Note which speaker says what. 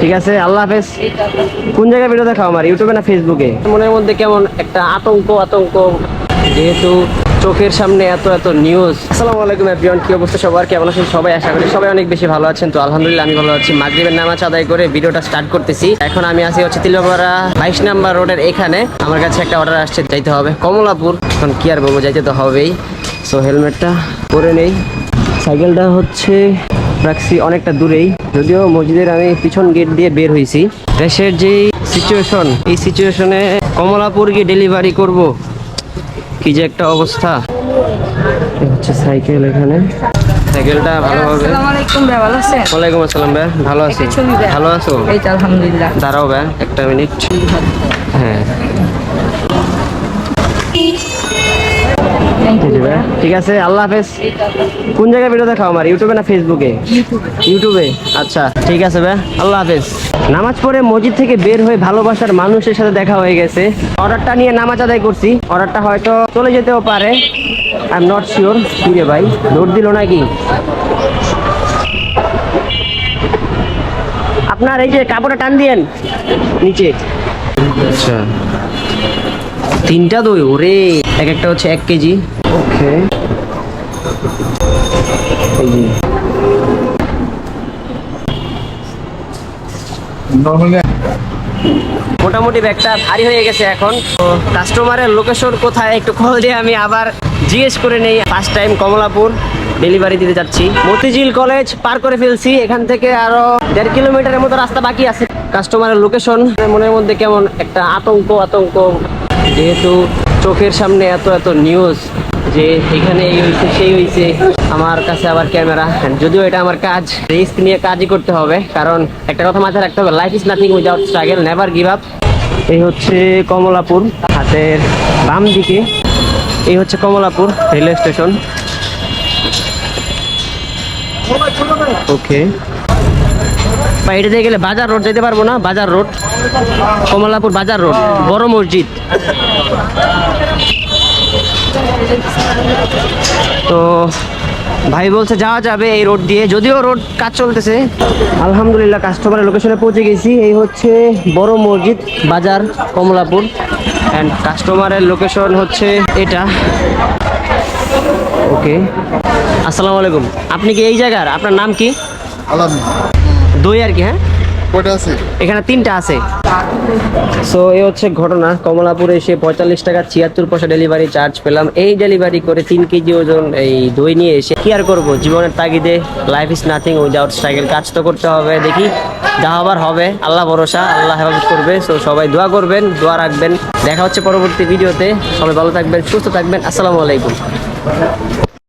Speaker 1: ঠিক আছে, আল্লাহ হাফেজ। কোন জায়গায় ভিডিও দেখাও আমার ইউটিউবে না ফেসবুকে মনের মধ্যে কেমন একটা আতঙ্ক আতঙ্ক? যেহেতু চোখের সামনে এত এত নিউজ আসসালামু আলাইকুম এভরিওয়ান কি অবস্থা সবার? কেমন আছেন সবাই? আশা করি সবাই অনেক বেশি ভালো আছেন। তো আলহামদুলিল্লাহ, আমি ভালো আছি। মাগরিবের নামাজ আদায় করে ভিডিওটা স্টার্ট করতেছি। এখন আমি আছি হচ্ছে তিলপাড়া বাইশ নাম্বার রোডের এখানে। আমার কাছে একটা অর্ডার আসছে, যাইতে হবে। কমলাপুর। এখন কি আর বলব, যাইতে তো হবেই। সো হেলমেটটা পরে নেই। সাইকেলটা হচ্ছে রাখছি অনেকটা দূরেই। যদিও মসজিদের আমি পিছন গেট দিয়ে বের হয়েছি দেশের যে সিচুয়েশন এই সিচুয়েশনে কমলাপুর গিয়ে ডেলিভারি করব। কি যে একটা অবস্থা। হচ্ছে সাইকেল এখানে। সাইকেলটা
Speaker 2: ভালো আছেন?
Speaker 1: ওয়ালাইকুম আসসালাম ভাই ভালো আছি। ভালো আছো?
Speaker 2: আলহামদুলিল্লাহ।
Speaker 1: দাঁড়াও ভাই একটা মিনিট হ্যাঁ। ঠিক আছে আল্লাহ হাফেজ। কোন জায়গায় ভিডিও দেখাও আমার ইউটিউবে না ফেসবুকে ইউটিউবে আচ্ছা ঠিক আছে ভাই। আল্লাহ হাফেজ। নামাজ পড়ে মসজিদ থেকে বের হয়ে ভালোবাসার মানুষের সাথে দেখা হয়ে গেছে। অর্ডারটা নিয়ে নামাজ আদায় করছি। অর্ডারটা হয়তো চলে যেতেও পারে। আই এম নট শিওর কি রে ভাই? লোড দিল নাকি? আপনার এই যে কাপড়টা টান দিয়েন। নিচে। আচ্ছা। তিনটা দই ওরে। এক একটা হচ্ছে এক কেজি। ওকে মোটামুটি ব্যাগটা ভারী হয়ে গেছে এখন। তো কাস্টমারের লোকেশন কোথায় একটু কল দিয়ে আমি আবার জিজ্ঞেস করে নেই। ফার্স্ট টাইম কমলাপুর ডেলিভারি দিতে যাচ্ছি। মতিঝিল কলেজ পার করে ফেলছি। এখান থেকে আরও দেড় কিলোমিটারের মতো রাস্তা বাকি আছে। কাস্টমারের লোকেশন মনের মধ্যে কেমন একটা আতঙ্ক আতঙ্ক। যেহেতু চোখের সামনে এত এত নিউজ যে এখানে এই হয়েছে সেই হয়েছে আমার কাছে আবার ক্যামেরা। যদিও এটা আমার কাজ, রিস্ক নিয়ে কাজই করতে হবে। কারণ একটা কথা মাথায় রাখতে হবে life is nothing without struggle never give up এই হচ্ছে কমলাপুর হাতের বাম দিকে। এই হচ্ছে কমলাপুর রেলওয়ে স্টেশন। ওকে বা এটা দিয়ে গেলে বাজার রোড যেতে পারব না? বাজার রোড। কমলাপুর বাজার রোড, বড় মসজিদ। তো ভাই বলছে যাওয়া যাবে এই রোড দিয়ে। যদিও রোড কাজ চলতেছে। আলহামদুলিল্লাহ কাস্টমারের লোকেশনে পৌঁছে গেছি। এই হচ্ছে বড় মসজিদ বাজার কমলাপুর। অ্যান্ড কাস্টমারের লোকেশন হচ্ছে এটা। ওকে আসসালামু আলাইকুম। আপনি কি এই জায়গার? আপনার নাম কি? দই আর কি হ্যাঁ? এখানে তিনটা আছে। সো এই হচ্ছে ঘটনা। কমলাপুরে এসে পঁয়তাল্লিশ টাকা ছিয়াত্তর পয়সা ডেলিভারি চার্জ পেলাম। এই ডেলিভারি করে তিন কেজি ওজন এই দই নিয়ে এসে কি আর করব? জীবনের তাগিদে life is nothing without struggle কাজ তো করতে হবে, দেখি যা হবার হবে। আল্লাহ ভরসা, আল্লাহ হেফাজত করবে। সো সবাই দোয়া করবেন, দোয়া রাখবেন। দেখা হচ্ছে পরবর্তী ভিডিওতে। সবাই ভালো থাকবেন, সুস্থ থাকবেন। আসসালামু আলাইকুম।